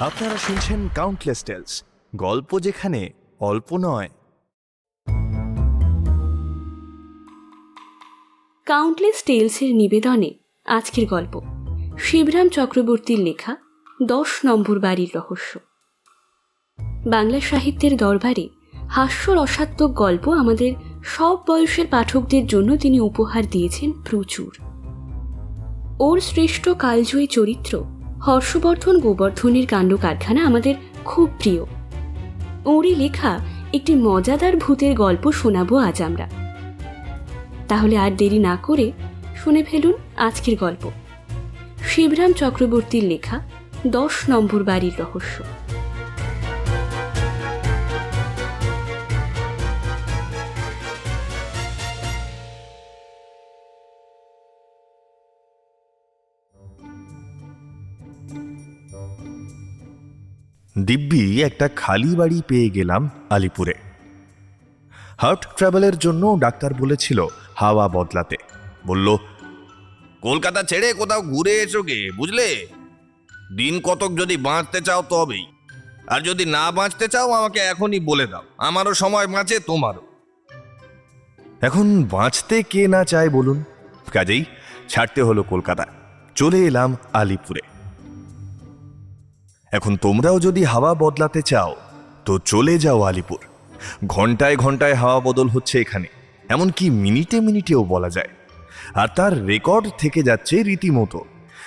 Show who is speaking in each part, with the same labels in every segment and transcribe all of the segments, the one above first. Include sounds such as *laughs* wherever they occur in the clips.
Speaker 1: আপনারা শুনছেন countless tales গল্প যেখানে অল্প নয়।
Speaker 2: কাউন্টলেস টেলসের নিবেদনে আজকের গল্প, শিবরাম চক্রবর্তীর লেখা দশ নম্বর বাড়ির রহস্য। বাংলা সাহিত্যের দরবারে হাস্যরসাত্মক গল্প আমাদের সব বয়সের পাঠকদের জন্য তিনি উপহার দিয়েছেন প্রচুর। ওর শ্রেষ্ঠ কালজয়ী চরিত্র হর্ষবর্ধন গোবর্ধনের কাণ্ড কারখানা আমাদের খুব প্রিয়। ওরই লেখা একটি মজাদার ভূতের গল্প শোনাবো আজ আমরা। তাহলে আর দেরি না করে শুনে ফেলুন আজকের গল্প। শিবরাম চক্রবর্তীর লেখা দশ নম্বর বাড়ির রহস্য।
Speaker 1: দিব্যি একটা খালি বাড়ি পেয়ে গেলাম আলিপুরে। হার্ট ট্রাভেলের জন্য ডাক্তার বলেছিল হাওয়া বদলাতে। বলল,
Speaker 3: কলকাতা ছেড়ে কোথাও ঘুরে এসো গে, বুঝলে? দিন কতক যদি বাঁচতে চাও তবেই। আর যদি না বাঁচতে চাও, আমাকে এখনই বলে দাও। আমারও সময় বাঁচে, তোমারও।
Speaker 1: এখন বাঁচতে কে না চায় বলুন? কাজেই ছাড়তে হলো কলকাতা চলে এলাম আলিপুরে। এখন তোমরাও যদি হাওয়া বদলাতে চাও, তো চলে যাও আলিপুর। ঘন্টায় ঘন্টায় হাওয়া বদল হচ্ছে এখানে, এমনকি মিনিটে মিনিটেও বলা যায়। আর তার রেকর্ড থেকে যাচ্ছে রীতিমতো।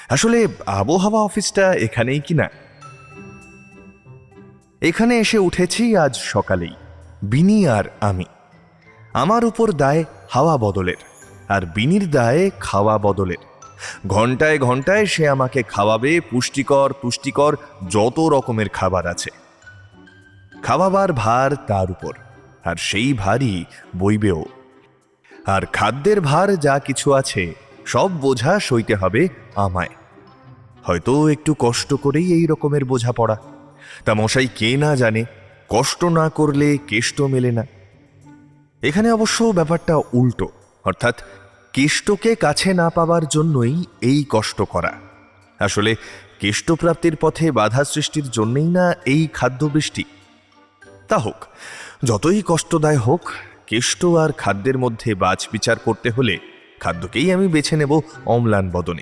Speaker 1: আসলে আবহাওয়া অফিসটা এখানেই কিনা? এখানে এসে উঠেছি আজ সকালেই, বিনি আর আমি। আমার উপর দায় হাওয়া বদলের, আর বিনির দায়ে খাওয়া বদলের। ঘন্টায় ঘন্টায় সে আমাকে খাওয়াবে, পুষ্টিকর পুষ্টিকর যত রকমের খাবার আছে। খাওয়াবার ভার তার উপর, আর সেই ভারই বইবেও। আর খাদ্যের ভার যা কিছু আছে, সব বোঝা সইতে হবে আমায়। হয়তো একটু কষ্ট করেই এই রকমের বোঝা পড়া। তা মশাই কে না জানে, কষ্ট না করলে কেষ্ট মেলে না। এখানে অবশ্য ব্যাপারটা উল্টো, অর্থাৎ কেষ্টকে কাছে না পাওয়ার জন্যই এই কষ্ট করা। আসলে, কেষ্টপ্রাপ্তির পথে বাধা সৃষ্টির জন্যই না এই খাদ্যবৃষ্টি। তা হোক, যতই কষ্টদায় হোক, কেষ্ট আর খাদ্যের মধ্যে বাজ বিচার করতে হলে খাদ্যকেই আমি বেছে নেব অম্লান বদনে।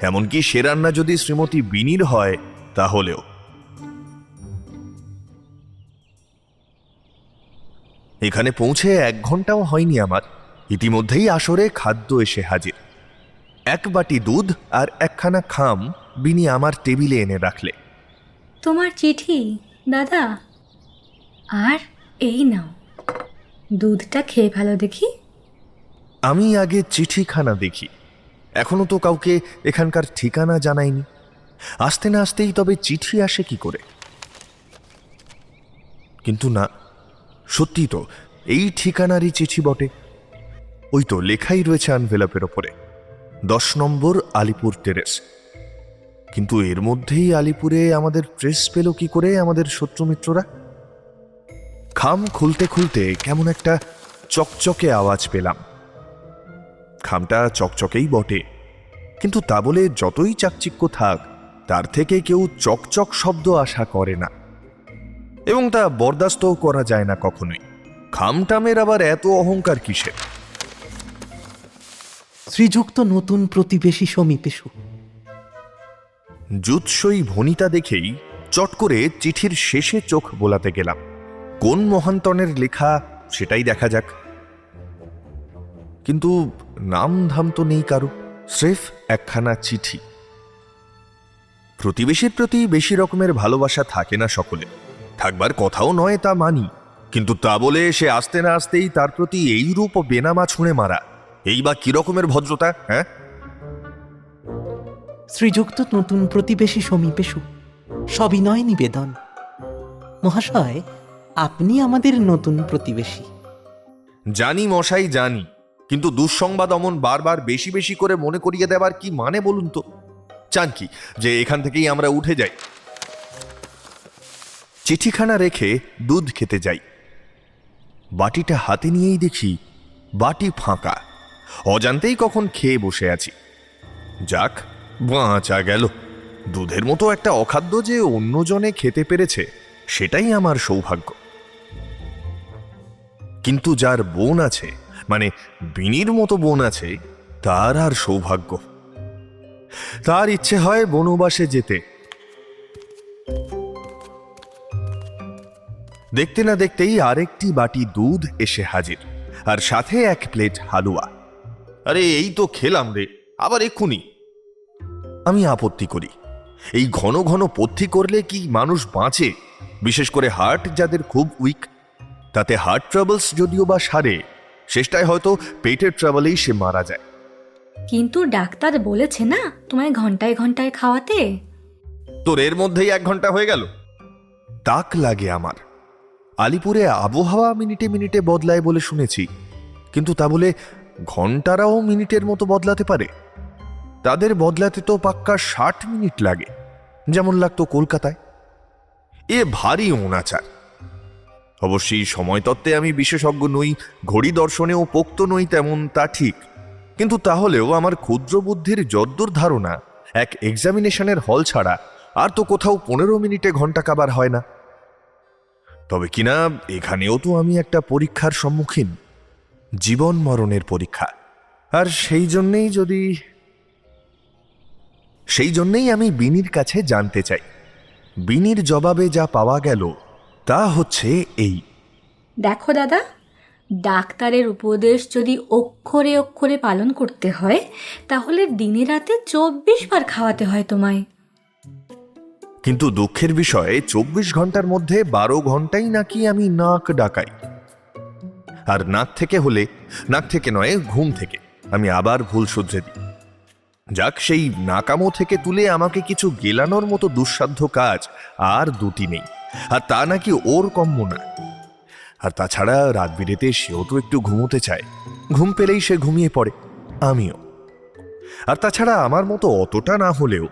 Speaker 1: এমনকি সে রান্না যদি শ্রীমতী বিনির হয়, তাহলেও। এখানে পৌঁছে এক ঘন্টাও হয়নি আমার। ইতিমধ্যেই আসরে খাদ্য এসে হাজির। এক বাটি দুধ আর একখানা খাম বিনি আমার টেবিলে এনে রাখলে।
Speaker 4: তোমার চিঠি দাদা? আর এই নাও। দুধটা খেয়ে ভালো দেখি।
Speaker 1: আমি আগে চিঠিখানা দেখি। এখনও তো কাউকে এখানকার ঠিকানা জানাইনি। আসতে না আসতেই তবে চিঠি আসে কি করে? কিন্তু না সত্যি তো এই ঠিকানারই চিঠি বটে। ওই তো লেখাই রয়েছে আনভেলাপের ওপরে। দশ নম্বর আলিপুর টেরেস। কিন্তু এর মধ্যেই আলিপুরে আমাদের প্রেস পেল কি করে আমাদের শত্রুমিত্ররা খাম খুলতে খুলতে কেমন একটা চকচকে আওয়াজ পেলাম। খামটা চকচকেই বটে। কিন্তু তা বলে যতই চাকচিক্য থাক, তার থেকে কেউ চকচক শব্দ আশা করে না। এবং তা বরদাস্তও করা যায় না কখনোই। খামটামের আবার এত অহংকার কিসের?
Speaker 5: শ্রীযুক্ত নতুন প্রতিবেশী সমীপেশু
Speaker 1: জুৎসই ভনিতা দেখেই চট করে চিঠির শেষে চোখ বোলাতে গেলাম। কোন মহান্তনের লেখা, সেটাই দেখা যাক। কিন্তু নাম ধাম তো নেই কারও, স্রেফ একখানা চিঠি। প্রতিবেশীর প্রতি বেশি রকমের ভালোবাসা থাকে না সকলে। থাকবার কথাও নয় তা মানি, কিন্তু তা বলে সে আসতে না আসতেই তার প্রতি এই রূপ ও বেনামা ছুঁড়ে মারা। এই বা কি রকমের ভদ্রতা হ্যাঁ?
Speaker 5: শ্রীযুক্ত নতুন প্রতিবেশী সমীপেশু সবিনয় নিবেদন। মহাশয় আপনি আমাদের নতুন প্রতিবেশী।
Speaker 1: জানি মশাই জানি। কিন্তু দুঃসংবাদ অমন বারবার বেশি বেশি করে মনে করিয়ে দেবার কি মানে বলুন তো? চান কি যে এখান থেকেই আমরা উঠে যাই। চিঠিখানা রেখে দুধ খেতে যাই। বাটিটা হাতে নিয়েই দেখি বাটি ফাঁকা। অজান্তেই কখন খেয়ে বসে আছি। যাক, বাঁচা গেল। দুধের মতো একটা অখাদ্য যে অন্যজনে খেতে পেরেছে, সেটাই আমার সৌভাগ্য। কিন্তু যার বোন আছে মানে বিনির মতো বোন আছে, তার আর সৌভাগ্য। তার ইচ্ছে হয় বনবাসে যেতে। দেখতে না দেখতেই আরেকটি বাটি দুধ এসে হাজির, আর সাথে এক প্লেট হালুয়া।
Speaker 3: আরে এই তো খেলাম রে। আবার এক্ষুনি।
Speaker 1: আমি আপত্তি করি। এই ঘন ঘন পথ্যি করলে কি মানুষ বাঁচে? বিশেষ করে হার্ট যাদের খুব উইক। তাতে হার্ট ট্রাবলস যদিও বা সারে শেষটায় হয়তো পেটের ট্রাবলেই সে মারা যায়।
Speaker 4: কিন্তু ডাক্তার বলেছে না তোমায় ঘন্টায় ঘন্টায় খাওয়াতে?
Speaker 3: তোর এর মধ্যেই এক ঘণ্টা হয়ে গেল।
Speaker 1: তাক লাগে আমার। আলিপুরে আবহাওয়া মিনিটে মিনিটে বদলায় বলে শুনেছি। কিন্তু তা বলে ঘন্টারাও মিনিটের মতো বদলাতে পারে। তাদের বদলাতে তো পাক্কা ষাট মিনিট লাগে, যেমন লাগতো কলকাতায়। এ ভারী অনাচার। অবশ্যই সময় তত্ত্বে আমি বিশেষজ্ঞ নই, ঘড়ি দর্শনেও পোক্ত নই তেমন, তা ঠিক। কিন্তু তাহলেও আমার ক্ষুদ্র বুদ্ধির যদ্দূর ধারণা, এক এক্সামিনেশনের হল ছাড়া আর তো কোথাও পনেরো মিনিটে ঘণ্টা কাবার হয় না। তবে কিনা, এখানেও তো আমি একটা পরীক্ষার সম্মুখীন। জীবন মরণের পরীক্ষা। আর সেই জন্যেই যদি সেই জন্যেই আমি বিনির কাছে জানতে চাই। বিনির জবাবে যা পাওয়া গেল তা হচ্ছে এই।
Speaker 4: দেখো দাদা ডাক্তারের উপদেশ যদি অক্ষরে অক্ষরে পালন করতে হয় তাহলে দিনে রাতে চব্বিশ বার খাওয়াতে হয় তোমায়।
Speaker 1: কিন্তু দুঃখের বিষয়ে চব্বিশ ঘণ্টার মধ্যে বারো ঘন্টাই নাকি আমি নাক ডাকাই। আর নাক থেকে হলে, নাক থেকে নয়, ঘুম থেকে। আমি আবার ভুল শুধরে দিই। যাক, সেই নাকামো থেকে তুলে আমাকে কিছু গেলানোর মতো দুঃসাধ্য কাজ আর দুটি নেই। আর তা নাকি ওর কম্য না। আর তাছাড়া রাত বিরেতে সেও তো একটু ঘুমোতে চায়। ঘুম পেলেই সে ঘুমিয়ে পড়ে, আমিও। আর তাছাড়া আমার মতো অতটা না হলেও,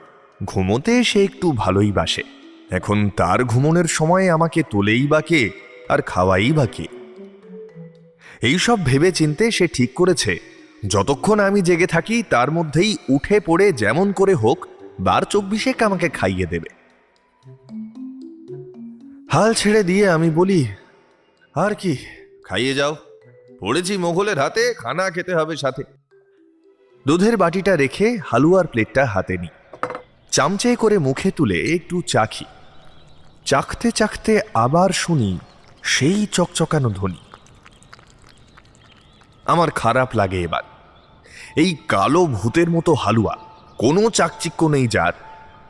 Speaker 1: ঘুমোতে সে একটু ভালোই বাসে। এখন তার ঘুমনের সময় আমাকে তোলেই বা কে, আর খাওয়াই বা কে? এইসব ভেবে চিনতে সে ঠিক করেছে। যতক্ষণ আমি জেগে থাকি, তার মধ্যেই উঠে পড়ে যেমন করে হোক, বার চব্বিশেক আমাকে খাইয়ে দেবে। হাল ছেড়ে দিয়ে আমি বলি, আর কি,
Speaker 3: খাইয়ে যাও। পড়েছি মোগলের হাতে, খানা খেতে হবে সাথে।
Speaker 1: দুধের বাটিটা রেখে হালুয়ার প্লেটটা হাতে নিই। চামচে করে মুখে তুলে একটু চাখি। চাখতে চাখতে আবার শুনি সেই চকচকানো ধ্বনি। আমার খারাপ লাগে এবার। এই কালো ভূতের মতো হালুয়া, কোনো চাকচিক্য নেই যার।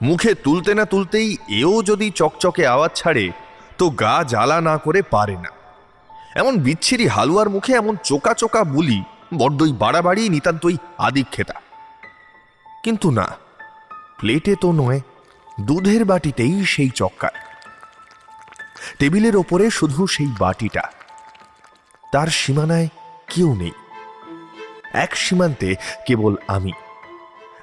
Speaker 1: মুখে তুলতে না তুলতেই এও যদি চকচকে আওয়াজ ছাড়ে, তো গা জ্বালা না করে পারে না। এমন বিচ্ছিরি হালুয়ার মুখে এমন চোকা চোকা বুলি বড্ডই বাড়াবাড়ি, নিতান্তই আদিক্ষেতা। কিন্তু না, প্লেটে তো নয়, দুধের বাটিতেই সেই চক্কার। টেবিলের ওপরে শুধু সেই বাটিটা। তার সীমানায় কেউ নেই। এক সীমান্তে কেবল আমি।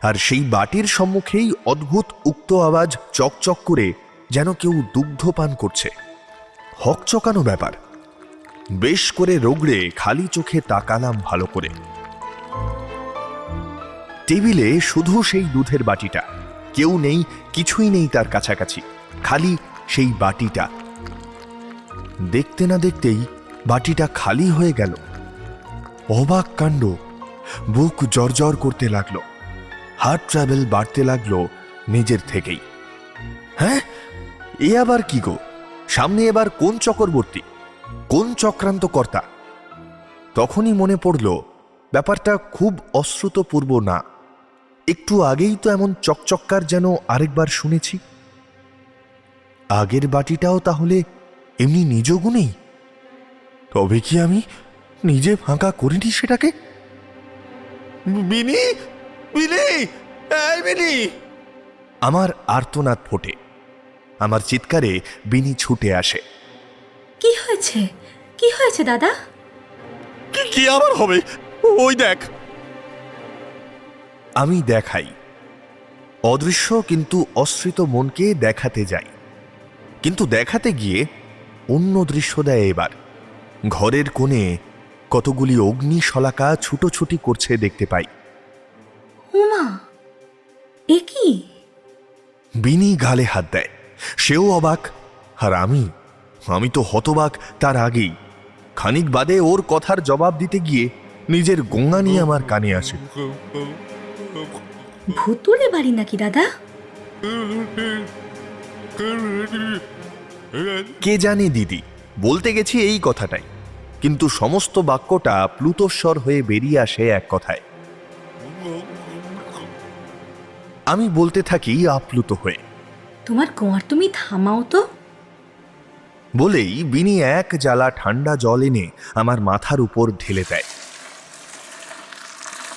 Speaker 1: আর সেই বাটির সম্মুখেই অদ্ভুত উক্ত আওয়াজ চকচক করে যেন কেউ দুগ্ধ পান করছে। হকচকানো ব্যাপার। বেশ করে রোগড়ে খালি চোখে তাকালাম ভালো করে। টেবিলে শুধু সেই দুধের বাটিটা। কেউ নেই, কিছুই নেই তার কাছাকাছি। খালি সেই বাটিটা। দেখতে না দেখতেই বাটিটা খালি হয়ে গেল। অবাক কাণ্ড। বুক জর্জর করতে লাগল। হার্ট ট্রাভেল বাড়তে লাগল নিজের থেকেই। হ্যাঁ? এ আবার কি গো? সামনে এবার কোন চক্রবর্তী? কোন চক্রান্ত কর্তা তখনই মনে পড়ল, ব্যাপারটা খুব অশ্রুতপূর্ব না। একটু আগেই তো এমন চকচক্কার যেন আরেকবার শুনেছি। আগের বাটিটাও তাহলে এমনি নিজ গুণেই? তবে কি আমি নিজে ফাঁকা করিনি সেটাকে?
Speaker 3: বিনি বিনি এই বিনি
Speaker 1: আমার আর্তনাদ ফোটে। আমার চিৎকারে বিনি ছুটে আসে।
Speaker 4: কি হয়েছে? কি হয়েছে দাদা?
Speaker 3: কি কি আবার হবে? ওই দেখ।
Speaker 1: আমি দেখাই। অদৃশ্য কিন্তু অশ্রিত মনকে দেখাতে যাই। কিন্তু দেখাতে গিয়ে অন্য দৃশ্য দেয় এবার। ঘরের কোণে কতগুলি অগ্নি শলাকা ছুটোছুটি করছে দেখতে পাই।
Speaker 4: উমা এ কি?
Speaker 1: বিনি গালে হাত দেয়। সেও অবাক আর আমি? আমি তো হতবাক তার আগেই। খানিক বাদে ওর কথার জবাব দিতে গিয়ে নিজের গঙ্গা নিয়ে আমার কানে আসে।
Speaker 4: ভুতুরে বাড়ি নাকি দাদা?
Speaker 1: কে জানে দিদি বলতে গেছি এই কথাটাই। কিন্তু সমস্ত বাক্যটা প্লুতস্বর হয়ে বেরিয়ে আসে এক কথায়। আমি বলতে থাকি আপ্লুত হয়ে।
Speaker 4: তোমার কোয়ার তুমি থামাও তো।
Speaker 1: বলেই বিনি এক জ্বালা ঠান্ডা জল এনে আমার মাথার উপর ঢেলে দেয়।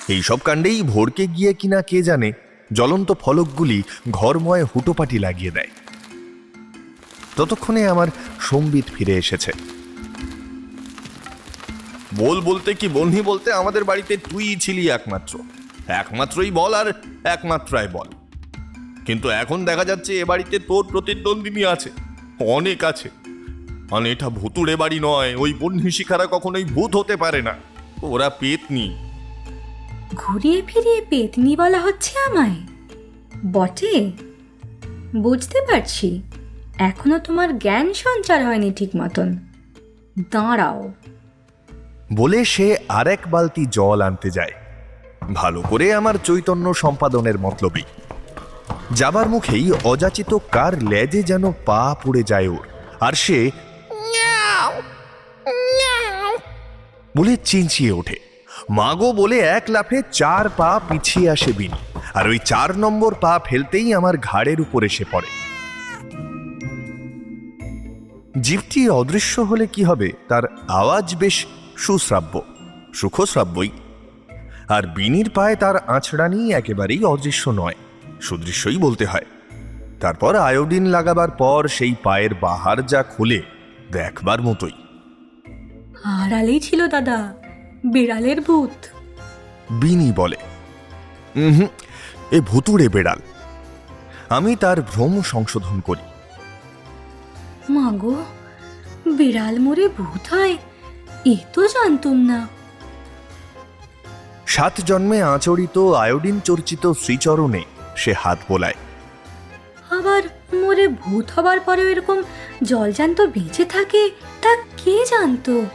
Speaker 1: এই সব কাণ্ডেই ভোরকে গিয়ে কিনা কে জানে জ্বলন্ত ফলকগুলি ঘরময় হুটোপাটি লাগিয়ে দেয়। ততক্ষণে আমার সম্বিত ফিরে এসেছে।
Speaker 3: বল বলতে কি বন্ধি বলতে আমাদের বাড়িতে তুই ছিলি একমাত্র। একমাত্রই বল আর একমাত্রাই বল। কিন্তু এখন দেখা যাচ্ছে এ বাড়িতে তোর প্রতিদ্বন্দ্বিনী আছে, অনেক আছে। মানে এটা ভুতুড়ে বাড়ি নয়, ওই বন্যী শিখারা কখনোই ভূত হতে পারে না। ওরা পেতনি।
Speaker 4: ঘুরিয়ে ফিরিয়ে পেতনি বলা হচ্ছে আমায়? বটে? বুঝতে পারছি। এখনও তোমার জ্ঞান সঞ্চার হয়নি ঠিক মতন। দাঁড়াও।
Speaker 1: বলে সে আরেক বালতি জল আনতে যায়। ভালো করে আমার চৈতন্য সম্পাদনের মতলবই। যাবার মুখেই অযাচিত কার লেজে যেন পা পড়ে যায় ওর আর সে বলে চিনচিয়ে ওঠে। মাগো বলে এক লাফে চার পা পিছিয়ে আসে বিনি আর ওই চার নম্বর পা ফেলতেই আমার ঘাড়ের উপর এসে পড়ে। জীবটি অদৃশ্য হলে কি হবে? তার আওয়াজ বেশ সুশ্রাব্য সুখশ্রাব্যই। আর বিনির পায়ে তার আঁচড়ানি একেবারেই অদৃশ্য নয় সুদৃশ্যই বলতে হয়। তারপর আয়োডিন লাগাবার পর সেই পায়ের বাহার যা খুলে দেখবার মতোই।
Speaker 4: আড়ালেই ছিল দাদা বিড়ালের ভূত।
Speaker 1: বিনি বলে হুম এ ভুতুড়ে বেড়াল। আমি তার ভ্রম সংশোধন করি।
Speaker 4: মাগো বিড়াল মরে ভূত হয়? এ তো জানতুম না।
Speaker 1: সাত জন্মে আচরিত আয়োডিন চর্চিত শ্রীচরণে সে হাত বোলায়।
Speaker 4: আবার মরে ভূত হবার পরেও এরকম জল জলজান্ত বেঁচে থাকে তা কে জানতো?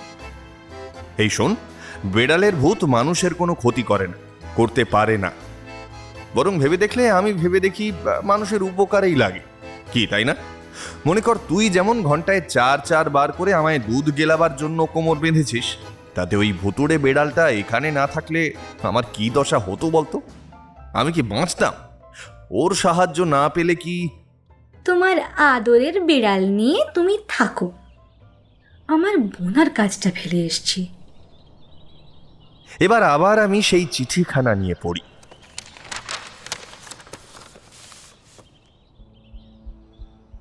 Speaker 1: এই শোন বেড়ালের ভূত মানুষের কোনো ক্ষতি করে না করতে পারে না। বরং ভেবে দেখলে আমি ভেবে দেখি মানুষের উপকারেই লাগে। কি তাই না? মনে কর তুই যেমন ঘন্টায় চার চার বার করে আমায় দুধ গেলাবার জন্য কোমর বেঁধেছিস তাতে ওই ভুতুড়ে বেড়ালটা এখানে না থাকলে আমার কি দশা হতো বলতো? আমি কি বাঁচতাম? ওর সাহায্য না পেলে কি?
Speaker 4: তোমার আদরের বিড়াল নিয়ে তুমি থাকো। আমার বোনার কাজটা ফেলে এসছি।
Speaker 1: এবার আবার আমি সেই চিঠিখানা নিয়ে পড়ি।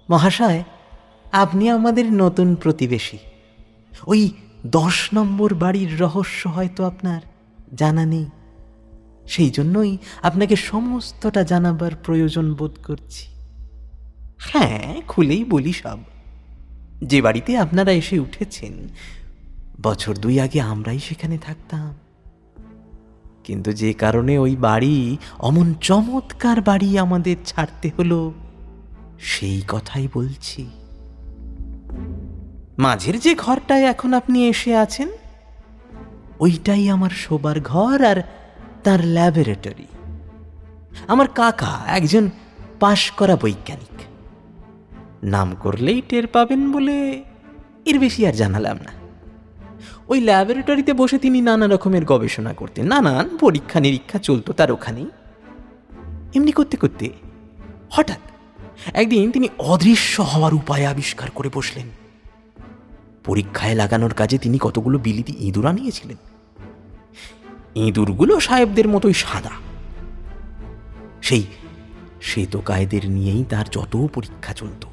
Speaker 5: মহাশয়, আপনি আমাদের নতুন প্রতিবেশী। ওই দশ নম্বর বাড়ির রহস্য হয়তো আপনার জানা নেই। সেই জন্যই আপনাকে সমস্তটা জানাবার প্রয়োজন বোধ করছি। হ্যাঁ খুলেই বলি সব। যে বাড়িতে আপনারা এসে উঠেছেন, বছর দুই আগে আমরাই সেখানে থাকতাম। কিন্তু যে কারণে ওই বাড়ি অমন চমৎকার বাড়ি আমাদের ছাড়তে হলো সেই কথাই বলছি। মাঝের যে ঘরটায় এখন আপনি এসে আছেন, ওইটাই আমার শোবার ঘর আর তার ল্যাবরেটরি। আমার কাকা একজন পাশ করা বৈজ্ঞানিক। নাম করলেই টের পাবেন বলে এর বেশি আর জানালাম না। ওই ল্যাবরেটরিতে বসে তিনি নানা রকমের গবেষণা করতেন, নানান পরীক্ষা নিরীক্ষা চলতো তার ওখানেই। এমনি করতে করতে হঠাৎ একদিন তিনি অদৃশ্য হওয়ার উপায় আবিষ্কার করে বসলেন। পরীক্ষায় লাগানোর কাজে তিনি কতগুলো বিলিতি ইঁদুর আনিয়েছিলেন? ইঁদুরগুলো সাহেবদের মতোই সাদা। সেই শ্বেত কায়দের নিয়েই তার যত পরীক্ষা চলত।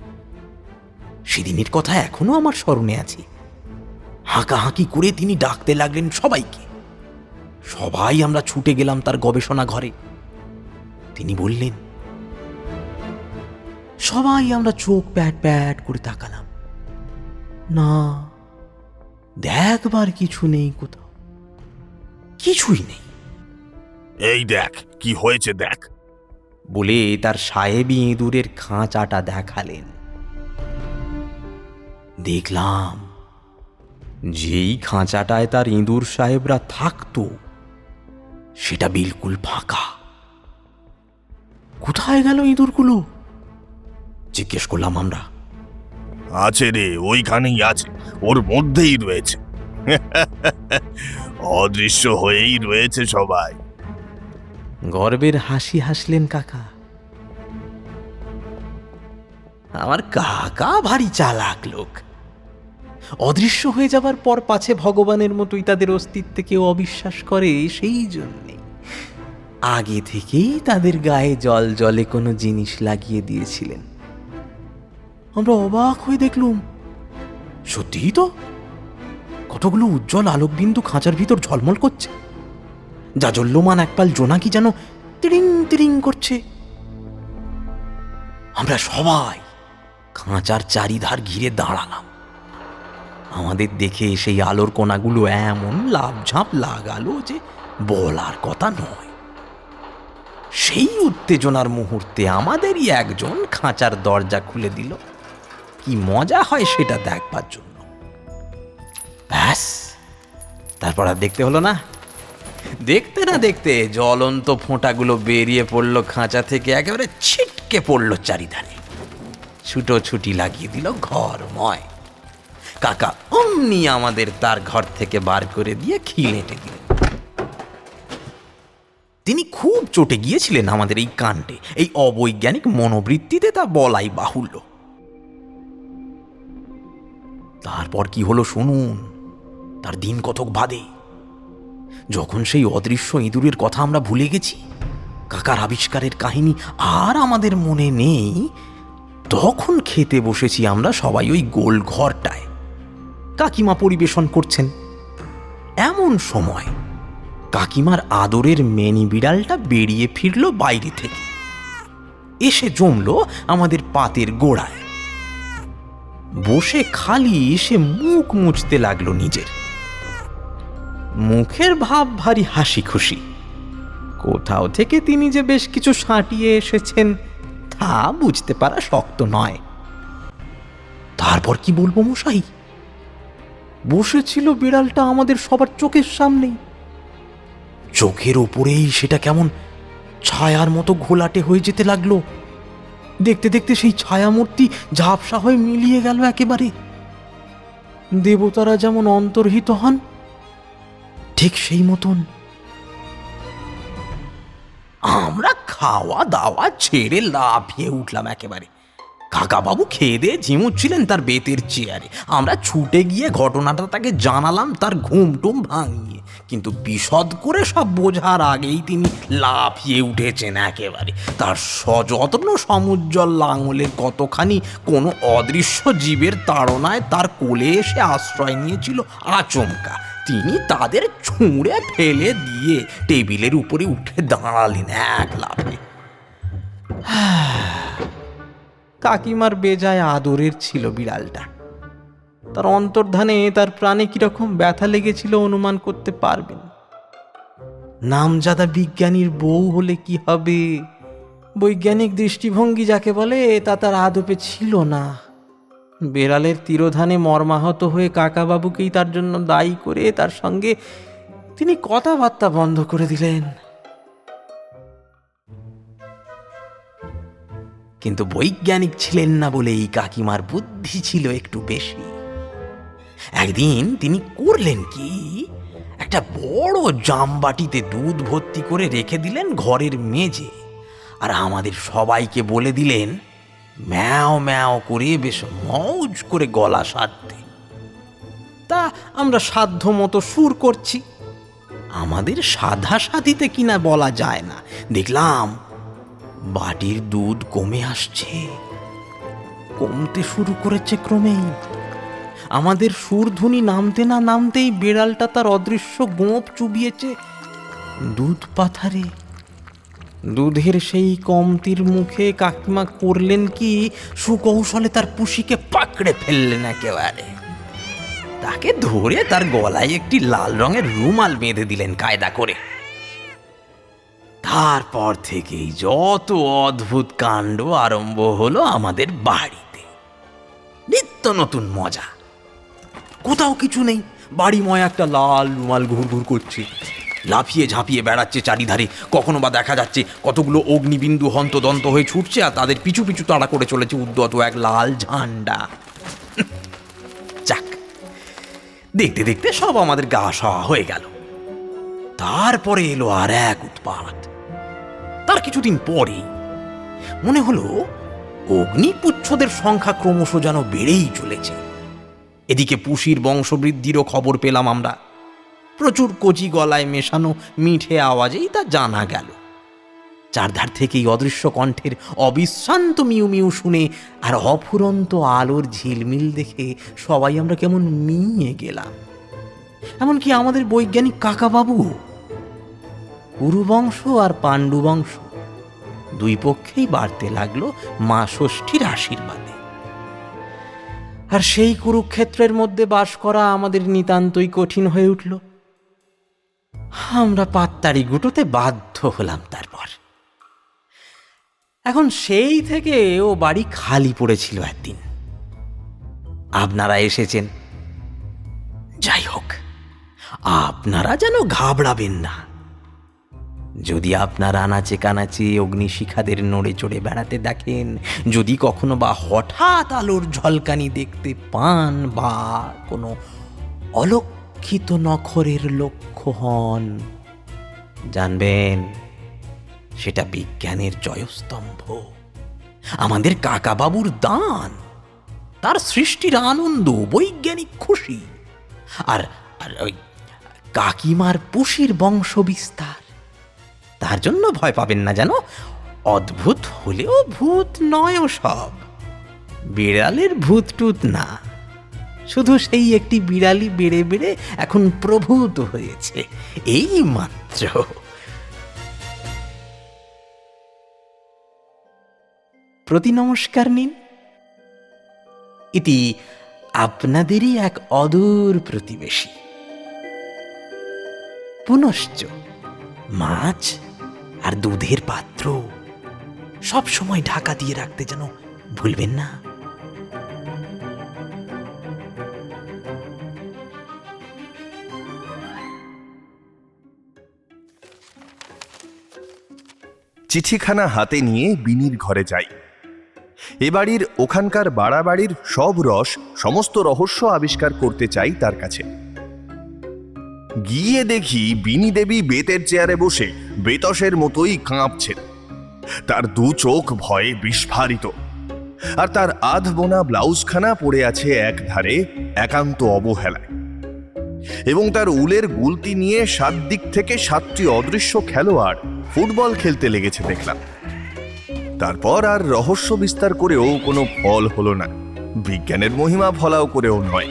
Speaker 5: সেদিনের কথা এখনও আমার স্মরণে আছে। হাঁকাহাঁকি করে তিনি ডাকতে লাগলেন সবাইকে। সবাই আমরা ছুটে গেলাম তার গবেষণা ঘরে। তিনি বললেন সবাই আমরা চোখ প্যাট প্যাট করে তাকালাম। না দেখবার কিছু নেই কোথাও। কিছুই নেই।
Speaker 3: এই দেখ কি হয়েছে দেখ।
Speaker 5: বলে তার সাহেবী ইঁদুরের খাঁচাটা দেখালেন। দেখলাম যেই খাঁচাটায় তার ইঁদুর সাহেবরা থাকতো সেটা বিলকুল ফাঁকা। কোথায় গেল ইঁদুরগুলো? জিজ্ঞেস করলাম আমরা।
Speaker 3: আছে রে ওইখানেই আছে ওর মধ্যেই রয়েছে। *laughs* অদৃশ্য হয়েই রয়েছে সবাই।
Speaker 5: গর্বের হাসি হাসলেন কাকা। আমার কাকা ভারী চালাক লোক। অদৃশ্য হয়ে যাবার পর পাছে ভগবানের মতোই তাদের অস্তিত্বে কেউ অবিশ্বাস করে সেই জন্যে। আগে থেকেই তাদের গায়ে জল জলে কোনো জিনিস লাগিয়ে দিয়েছিলেন। আমরা অবাক হয়ে দেখলুম। সত্যিই তো? কতগুলো উজ্জ্বল আলোকবিন্দু খাঁচার ভিতর ঝলমল করছে। জাজল্যমান একপাল জোনাকি যেন তিরিং তিরিং করছে। আমরা সবাই খাঁচার চারিধার ঘিরে দাঁড়ালাম। আমাদের দেখে সেই আলোর কোনাগুলো এমন লাভঝাঁপ লাগালো যে বলার কথা নয়। সেই উত্তেজনার মুহূর্তে আমাদেরই একজন খাঁচার দরজা খুলে দিল। কি মজা হয় সেটা দেখবার জন্য। ব্যাস, তারপর আর দেখতে হলো না। দেখতে না দেখতে জ্বলন্ত ফোঁটাগুলো বেরিয়ে পড়ল খাঁচা থেকে, একেবারে ছিটকে পড়ল চারিধারে। ছুটো ছুটি লাগিয়ে দিল ঘরময়। কাকা অমনি আমাদের তার ঘর থেকে বার করে দিয়ে খিলেটে দিলেন। তিনি খুব চটে গিয়েছিলেন আমাদের এই কাণ্ডে, এই অবৈজ্ঞানিক মনোবৃত্তিতে তা বলাই বাহুল্য। তারপর কি হলো শুনুন। তার দিন কতক বাদে। যখন সেই অদৃশ্য ইঁদুরের কথা আমরা ভুলে গেছি, কাকার আবিষ্কারের কাহিনী আর আমাদের মনে নেই, তখন খেতে বসেছি আমরা সবাই ওই গোল ঘরটায়। কাকিমা পরিবেশন করছেন। এমন সময় কাকিমার আদরের মেনি বিড়ালটা বেরিয়ে ফিরল বাইরে থেকে। এসে জমল আমাদের পাতের গোড়ায়। বসে খালি সে মুখ মুছতে লাগল নিজের। মুখের ভাব ভারী হাসি খুশি কোথাও থেকে তিনি যে বেশ কিছু সাঁটিয়ে এসেছেন, তা বুঝতে পারা শক্ত নয়। তারপর কি বলব মশাই? বসেছিল বিড়ালটা আমাদের সবার চোখের সামনেই। চোখের ওপরেই সেটা কেমন ছায়ার মতো ঘোলাটে হয়ে যেতে লাগল। দেখতে দেখতে সেই ছায়ামূর্তি ঝাপসা হয়ে মিলিয়ে গেল একেবারে। দেবতারা যেমন অন্তর্হিত হন, ঠিক সেই মতন। আমরা খাওয়া দাওয়া ছেড়ে লাফিয়ে উঠলাম একেবারে। কাকাবাবু খেয়ে দিয়ে ঝিমুচ্ছিলেন তার বেতের চেয়ারে। আমরা ছুটে গিয়ে ঘটনাটা তাকে জানালাম তার ঘুম টুম ভাঙিয়ে। কিন্তু বিশদ করে সব বোঝার আগেই তিনি লাফিয়ে উঠেছেন একেবারে। তার সযত্ন সমুজ্জ্বল লাঙলের কতখানি কোনো অদৃশ্য জীবের তাড়নায় তার কোলে এসে আশ্রয় নিয়েছিল আচমকা। তিনি তাদের ছুঁড়ে ফেলে দিয়ে টেবিলের উপরে উঠে দাঁড়ালেন এক লাফে। কাকিমার বেজায় আদরের ছিল বিড়ালটা। তার অন্তর্ধানে তার প্রাণে কীরকম ব্যথা লেগেছিল অনুমান করতে পারবেন। নামজাদা বিজ্ঞানীর বউ হলে কি হবে? বৈজ্ঞানিক দৃষ্টিভঙ্গি যাকে বলে, তা তার আদপে ছিল না। বেড়ালের তিরোধানে মর্মাহত হয়ে কাকাবাবুকেই তার জন্য দায়ী করে তার সঙ্গে তিনি কথাবার্তা বন্ধ করে দিলেন। কিন্তু বৈজ্ঞানিক ছিলেন না বলে এই কাকিমার বুদ্ধি ছিল একটু বেশি। একদিন তিনি করলেন কি? একটা বড় জামবাটিতে দুধ ভর্তি করে রেখে দিলেন ঘরের মেঝে আর আমাদের সবাইকে বলে দিলেন, ম্যাও ম্যাও করে বেশ মৌজ করে গলা সারতে। তা আমরা সাধ্য মতো সুর করছি। আমাদের সাধা সাধিতে কিনা বলা যায় না। দেখলাম বাটির দুধ কমে আসছে। কমতে শুরু করেছে ক্রমেই। আমাদের সুরধুনি নামতে না নামতেই বেড়ালটা তার অদৃশ্য গোঁপ চুবিয়েছে দুধ পাথারে। দুধের সেই কমতির মুখে কাকিমা করলেন কি, সুকৌশলে তার পুষিকে পাকড়ে ফেললেন একেবারে। তাকে ধরে তার গলায় একটি লাল রঙের রুমাল বেঁধে দিলেন কায়দা করে। তারপর থেকেই যত অদ্ভুত কাণ্ড আরম্ভ হলো আমাদের বাড়িতে। নিত্য নতুন মজা। কোথাও কিছু নেই। বাড়িময় একটা লাল রুমাল ঘুর ঘুর করছে। লাফিয়ে ঝাঁপিয়ে বেড়াচ্ছে চারিধারে। কখনো বা দেখা যাচ্ছে কতগুলো অগ্নিবিন্দু হন্তদন্ত হয়ে ছুটছে আর তাদের পিছু পিছু তাড়া করে চলেছে উদ্যত এক লাল ঝান্ডা। যাক। দেখতে দেখতে সব আমাদের গা সওয়া হয়ে গেল। তারপরে এলো আর এক উৎপাত। তার কিছুদিন পরে মনে হলো অগ্নিপুচ্ছদের সংখ্যা ক্রমশ যেন বেড়েই চলেছে। এদিকে পুষির বংশবৃদ্ধিরও খবর পেলাম আমরা। প্রচুর কচি গলায় মেশানো মিঠে আওয়াজেই তা জানা গেল। চারধার থেকেই অদৃশ্য কণ্ঠের অবিশ্রান্ত মিউ মিউ শুনে আর অফুরন্ত আলোর ঝিলমিল দেখে সবাই আমরা কেমন মিয়ে গেলাম। এমনকি আমাদের বৈজ্ঞানিক কাকাবাবু, কুরুবংশ আর পাণ্ডু বংশ দুই পক্ষেই বাড়তে লাগল মা ষষ্ঠীর আশীর্বাদে। আর সেই কুরুক্ষেত্রের মধ্যে বাস করা আমাদের নিতান্তই কঠিন হয়ে উঠল। আমরা পাত্তারি গুটোতে বাধ্য হলাম তারপর। এখন সেই থেকে ও বাড়ি খালি পড়েছিল একদিন। আপনারা এসেছেন। যাই হোক, আপনারা যেন ঘাবড়াবেন না। যদি আপনার আনাচে কানাচে অগ্নিশিখাদের নড়ে চড়ে বেড়াতে দেখেন, যদি কখনো বা হঠাৎ আলোর ঝলকানি দেখতে পান বা কোনো অলক্ষিত নখরের লক্ষ্য হন, জানবেন সেটা বিজ্ঞানের জয়স্তম্ভ। আমাদের কাকাবাবুর দান, তার সৃষ্টির আনন্দ, বৈজ্ঞানিক খুশি, আর আর ওই কাকিমার পুষির বংশ বিস্তার তার জন্য ভয় পাবেন না যেন। অদ্ভুত হলেও ভূত নয় ও সব। বিড়ালের ভূত টুত না। শুধু সেই একটি বিড়ালি বেড়ে বেড়ে এখন প্রভূত হয়েছে। এই মাত্র। প্রতি নমস্কার নিন। ইতি আপনাদেরই এক অদূর প্রতিবেশী। পুনশ্চ মাছ আর দুধের পাত্র। সব সময় ঢাকা দিয়ে রাখতে যেন ভুলবেন না।
Speaker 1: চিঠিখানা হাতে নিয়ে বিনির ঘরে যাই। এ বাড়ির ওখানকার বাড়াবাড়ির সব রস, সমস্ত রহস্য আবিষ্কার করতে চাই তার কাছে। গিয়ে দেখি বিনি দেবী বেতের চেয়ারে বসে বেতসের মতোই কাঁপছেন। তার দু চোখ ভয়ে বিস্ফারিত। আর তার আধ বোনা ব্লাউজখানা পড়ে আছে এক ধারে একান্ত অবহেলায়। এবং তার উলের গুলতি নিয়ে সাত দিক থেকে সাতটি অদৃশ্য খেলোয়াড় ফুটবল খেলতে লেগেছে দেখলাম। তারপর আর রহস্য বিস্তার করেও কোনো ফল হলো না। বিজ্ঞানের মহিমা ফলাও করেও নয়।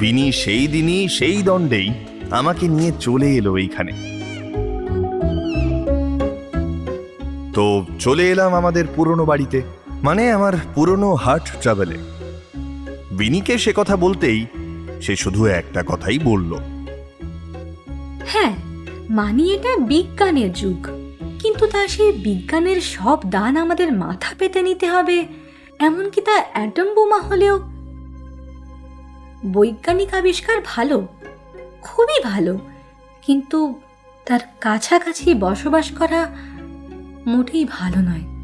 Speaker 1: বিনি সেই দিনই, সেই দণ্ডেই আমাকে নিয়ে চলে এলো এইখানে। তো চলে এলাম আমাদের পুরনো বাড়িতে মানে আমার পুরনো হার্ট ট্রাভেলে বিনিকে সে কথা বলতেই সে শুধু একটা কথাই বলল।
Speaker 4: হ্যাঁ মানি এটা বিজ্ঞানের যুগ, কিন্তু তা সেই বিজ্ঞানের সব দান আমাদের মাথা পেতে নিতে হবে, এমনকি তা অ্যাটম বোমা হলেও বৈজ্ঞানিক আবিষ্কার ভালো, খুবই ভালো, কিন্তু তার কাছাকাছি বসবাস করা মোটেই ভালো নয়।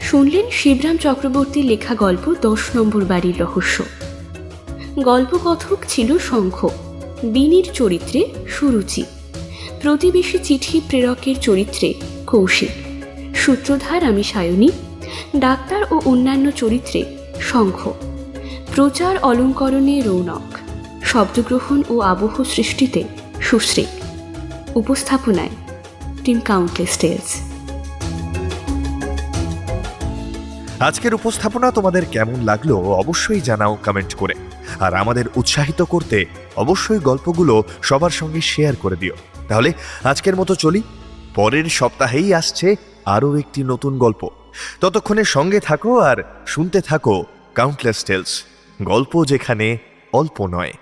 Speaker 2: শুনলেন শিবরাম চক্রবর্তীর লেখা গল্প দশ নম্বর বাড়ির রহস্য। গল্পকথক ছিল শঙ্খ, বিনির চরিত্রে সুরুচি। প্রতিবেশী চিঠি প্রেরকের চরিত্রে কৌশিক। সূত্রধার আমি সায়নী। ডাক্তার ও অন্যান্য চরিত্রে শঙ্খ। প্রচার অলঙ্করণে রৌনক। শব্দগ্রহণ ও আবহ সৃষ্টিতে সুশ্রী। উপস্থাপনায় টিম কাউন্টলেস টেলস।
Speaker 1: আজকের উপস্থাপনা তোমাদের কেমন লাগল অবশ্যই জানাও কমেন্ট করে। আর আমাদের উৎসাহিত করতে অবশ্যই গল্পগুলো সবার সঙ্গে শেয়ার করে দিও। তাহলে আজকের মতো চলি। পরের সপ্তাহেই আসছে আরও একটি নতুন গল্প। ততক্ষণে সঙ্গে থাকো আর শুনতে থাকো কাউন্টলেস টেলস গল্প যেখানে অল্প নয়।